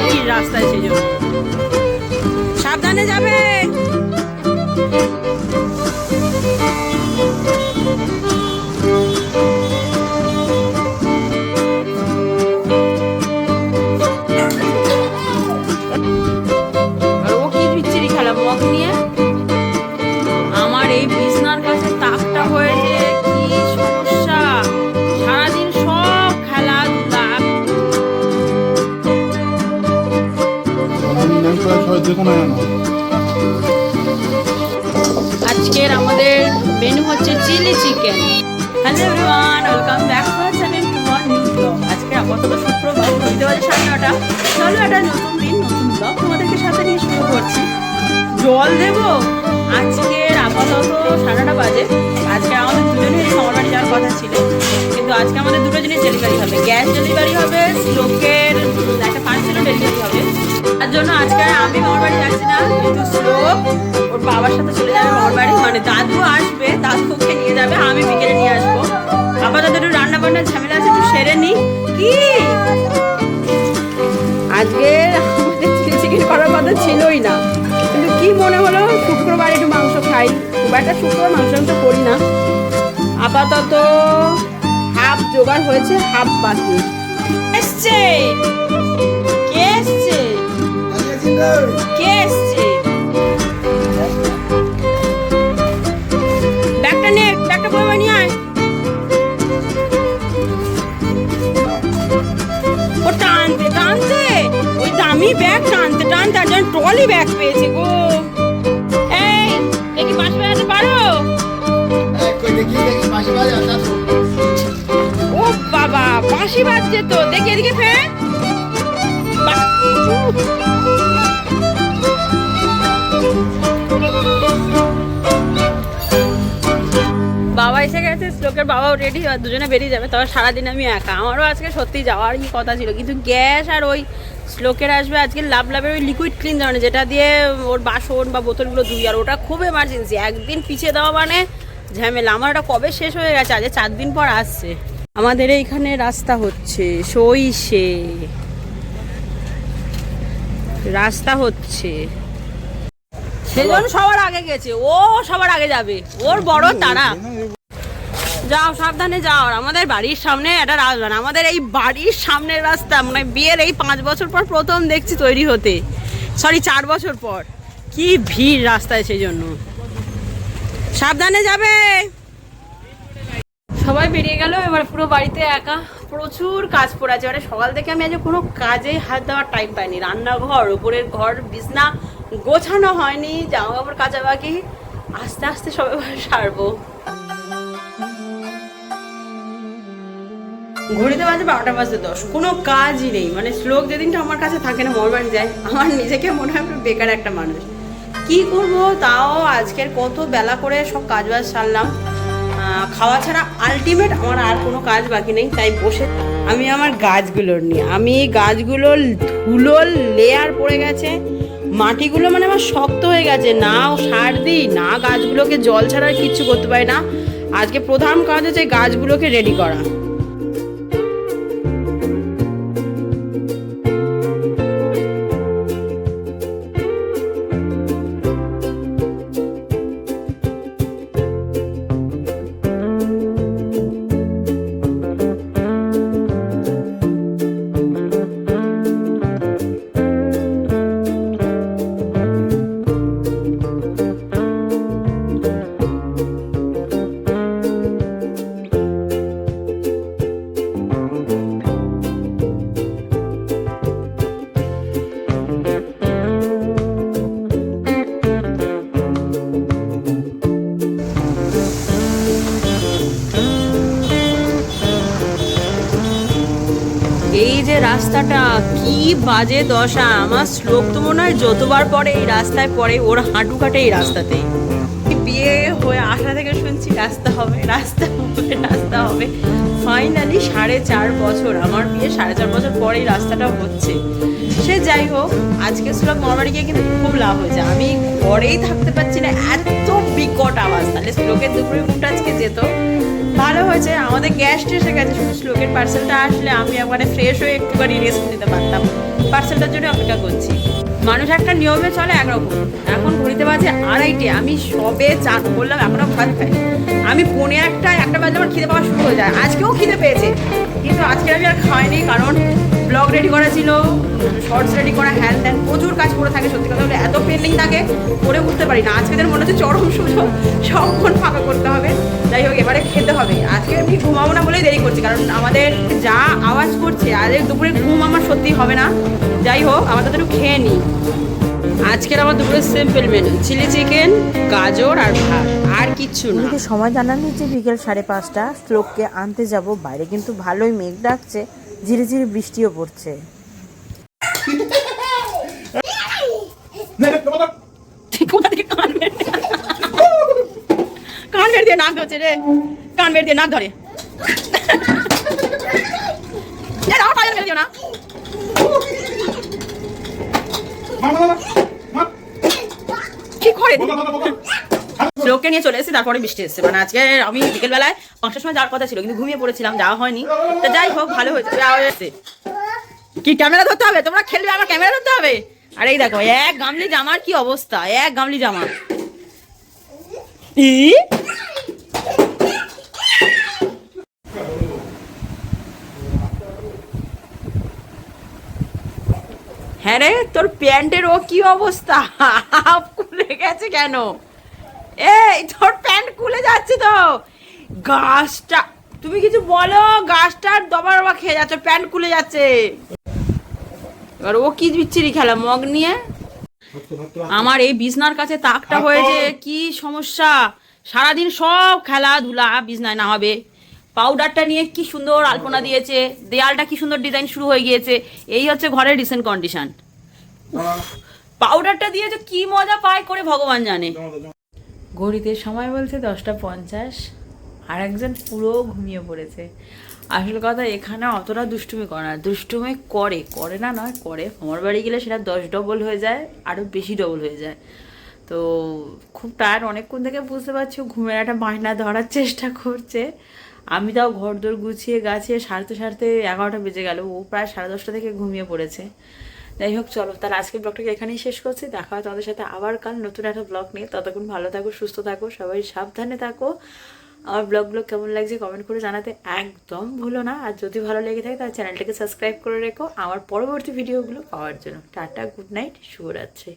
এই রাস্তায় সেই জন্য সাবধানে আজকের আমাদের মেনু হচ্ছে chilli chicken. Hello everyone welcome back to our channel to one new blog আজকে আপাতত শুক্রবার বুঝতে পারছি সাড়ে নটা। চলো একটা নতুন দিন, নতুন ব্লগ তোমাদেরকে সাথে নিয়ে শুরু করছি। জল দেবো? আজকের আপাতত সাড়ে নটা বাজে। আজকে মামার বাড়ি যাওয়ার কথা ছিল। কিন্তু আজকে আমাদের দুটো জিনিস ডেলিভারি হবে। গ্যাস ডেলিভারি হবে লোকের একটা পার্সেলও ডেলিভারি হবে। তার জন্য আজকে আমি মামার বাড়ি যাচ্ছি না, কিন্তু শ্লোক ওর বাবার সাথে চলে যাবে মামার বাড়ি মানে দাদু আসবে দাদুকে নিয়ে যাবে, আমি বিকেলে নিয়ে আসব। আপাতত একটু রান্না বান্নার ঝামেলা আছে, একটু সেরে নি। কি? আজকে আমাদের চিকেন করার কথা ছিলই না। কিন্তু কি মনে হলো, শুক্রবার একটু মাংস খাই। খুব একটা শুক্রবার মাংস মাংস করি না। আপাতত হাফ জোগাড় হয়েছে হাফ বাকি এসছে! কে এসছে? কে এসছে? বাজছে তো, দেখি, এদিকে ফের। বাবা এসে গেছে, শ্লোকের বাবাও রেডি দুজনে বেরিয়ে যাবে। তবে সারাদিন আমি একা। আমারও আজকে সত্যি যাওয়ারই কথা ছিল, কিন্তু গ্যাস আর ওই শ্লোকের আসবে আজকে লাভ লাভের ওই লিকুইড ক্লিন ধরনের যেটা দিয়ে ওর বাসন বা বোতলগুলো ধুই, আর ওটা খুব এমার্জেন্সি একদিন পিছিয়ে দেওয়া মানে ঝামেলা। আমার ওটা কবে শেষ হয়ে গেছে? আজ চার দিন পর আসছে। আমাদের এইখানে রাস্তা হচ্ছে সইষে রাস্তা হচ্ছে। সেজন সবার আগে গেছে, ও সবার আগে যাবে, ওর বড় তারা। যাও, সাবধানে যাও আমাদের বাড়ির সামনে একটা রাস্তা আমাদের এই বাড়ির সামনের রাস্তা মানে বিয়ের এই পাঁচ বছর পর প্রথম দেখছি তৈরি হতে। সরি চার বছর পর। কি ভিড় রাস্তায় সেই জন্য সাবধানে যাবে। সবাই বেরিয়ে গেল, এবার পুরো বাড়িতে একা। প্রচুর কাজ পড়ে আছে। এবারে সকাল থেকে আমি আজ কোনো কাজে হাত দেওয়ার টাইম পাইনি। রান্নাঘর, উপরের ঘর, বিছনা গোছানো হয়নি। জামা কাপড় কাচা বাকি আস্তে আস্তে সব এবার সারবো। ঘড়িতে বাজে বারোটা বাজতে দশ। কোনো কাজই নেই। মানে শ্লোক যেদিনটা আমার কাছে থাকে না মোর বাড়ি যায়। আমার নিজেকে মনে হয় বেকার একটা মানুষ। কি করব? তাও আজকের কত বেলা করে সব কাজ বাজ সারলাম। খাওয়া ছাড়া আলটিমেট আমার আর কোনো কাজ বাকি নেই, তাই বসে আমি আমার গাছগুলোর নিয়ে, আমি গাছগুলোর ধুলোর লেয়ার পড়ে গেছে, মাটিগুলো মানে আমার শক্ত হয়ে গেছে, না সার দিই, না গাছগুলোকে জল ছাড়া কিচ্ছু করতে পারি না। আজকে প্রধান কাজ হচ্ছে গাছগুলোকে রেডি করা। রাস্তাটা কি বাজে দশা। আমার শ্লোক তো মনে হয় যতবার পরে এই রাস্তায় পড়ে, ওর হাঁটু কাটে এই রাস্তাতেই। বিয়ে হয়ে আসা থেকে শুনছি রাস্তা হবে রাস্তা হবে রাস্তা হবে। ফাইনালি সাড়ে চার বছর, আমার বিয়ে সাড়ে চার বছর পরেই রাস্তাটা হচ্ছে। সে যাই হোক আজকে শ্লোক মামাবাড়ি গিয়ে কিন্তু খুব লাভ হয়েছে। আমি ঘরেই থাকতে পারছি না, এত বিকট আওয়াজ। তাহলে শ্লোকের দুপুরে ঘুমটা আজকে যেত। ভালো হয়েছে, আমাদের গ্যাসটা এসে গেছে, শুধু শ্লোকের পার্সেলটা আসলে আমি একবারে ফ্রেশ হয়ে একটুখানি রেস্ট নিতে পারতাম। পার্সেলটার জন্য অপেক্ষা করছি। মানুষ একটা নিয়মে চলে একরকম। এখন ঘড়িতে বাজে আড়াইটে, আমি সবে চান করলাম এখনও ভাত খাই আমি পৌনে একটা একটা বাজে আমার খিদে পাওয়া শুরু হয়ে যায়। আজকেও খিদে পেয়েছে, কিন্তু আজকে আমি আর খাইনি, কারণ ব্লগ রেডি করা ছিল শর্টস রেডি করা হ্যান ত্যান প্রচুর কাজ করে থাকে, সত্যি কথা বলে, এত পেন্ডিং থাকে, করে উঠতে পারি না। আজকেদের মনে হচ্ছে চরম সুযোগ সবক্ষণ ফাঁকা করতে হবে। যাই হোক, এবারে খেতে হবে। আজকে আমি ঘুমাবো না বলেই দেরি করছি, কারণ আমাদের যা আওয়াজ করছে, আজ দুপুরে ঘুম আমার সত্যি হবে না। যাই হোক, আমাদের একটু খেয়ে নিই। আজকের আমার দুপুরে সিম্পল মেনু চিলি চিকেন গাজর আর ভাত আর কিচ্ছু না। এদিকে সময় জানানো হচ্ছে বিকেল সাড়ে পাঁচটা শ্লোককে আনতে যাব বাইরে কিন্তু ভালোই মেঘ ডাকছে ঝিরে ঝিরে বৃষ্টিও পড়ছে। কান বের দিয়ে নাক ধরছে রে। কান বের দিয়ে নাক ধরে। না? কি করে? লোককে নিয়ে চলে এসেছি তারপরে বৃষ্টি এসেছে। মানে আজকে আমি বিকেলবেলায় পাঁচটার সময় যাওয়ার কথা ছিল কিন্তু ঘুমিয়ে পড়েছিলাম যাওয়া হয়নি। তা যাই হোক ভালো হয়েছে যাওয়া হয়েছে। কি ক্যামেরা ধরতে হবে? তোমরা খেলবে আমার ক্যামেরা ধরতে হবে? আর এই দেখো এক গামলি জামার কি অবস্থা? এক গামলি জামা। ই? হ্যাঁ রে তোর প্যান্টের ও কি অবস্থা? হাফ খুলে গেছে কেন? এই তোর প্যান্ট খুলে যাচ্ছে তো। গাছটা তুমি কিছু বলো গাছটার দবা দবা খেয়ে যাচ্ছে প্যান্ট খুলে যাচ্ছে। এবার ও কি বিচ্ছিরি খেলা মগ নিয়ে? আমার এই বিছনার কাছে তাকটা হয়েছে কি সমস্যা? সারাদিন সব খেলাধুলা বিছনায় না হবে পাউডারটা নিয়ে কি সুন্দর আলপনা দিয়েছে, দেয়ালটা কি সুন্দর ডিজাইন শুরু হয়ে গিয়েছে, এই হচ্ছে ঘরের রিসেন্ট কন্ডিশন পাউডারটা দিয়েছে কি মজা পায় করে ভগবান জানে। ঘড়িতে সময় বলছে দশটা পঞ্চাশ আর একজন পুরো ঘুমিয়ে পড়েছে। আসল কথা, এখানে অতটা দুষ্টুমি করে না। দুষ্টুমি করে করে না নয়, করে। আমার বাড়ি গেলে সেটা দশ ডবল হয়ে যায় আরও বেশি ডবল হয়ে যায়। তো খুব টায়ার অনেকক্ষণ থেকে বুঝতে পারছি ঘুমের একটা বায়না ধরার চেষ্টা করছে। আমি তাও ঘর দোর গুছিয়ে গাছিয়ে সারতে সারতে এগারোটা বেজে গেল। ও প্রায় সাড়ে দশটা থেকে ঘুমিয়ে পড়েছে। যাই হোক, চলো, তাহলে আজকের ব্লগটাকে এখানেই শেষ করছি। দেখা হয় তোমাদের সাথে আবার কাল নতুন একটা ব্লগ নিয়ে। ততক্ষণ ভালো থাকো, সুস্থ থাকো, সবাই সাবধানে থাকো। আমার ব্লগগুলো কেমন লাগছে কমেন্ট করে জানাতে একদম ভুলো না। আর যদি ভালো লেগে থাকে, তাহলে চ্যানেলটাকে সাবস্ক্রাইব করে রেখো। আমার পরবর্তী ভিডিওগুলো পাওয়ার জন্য। টাটা গুড নাইট শুভরাত্রি।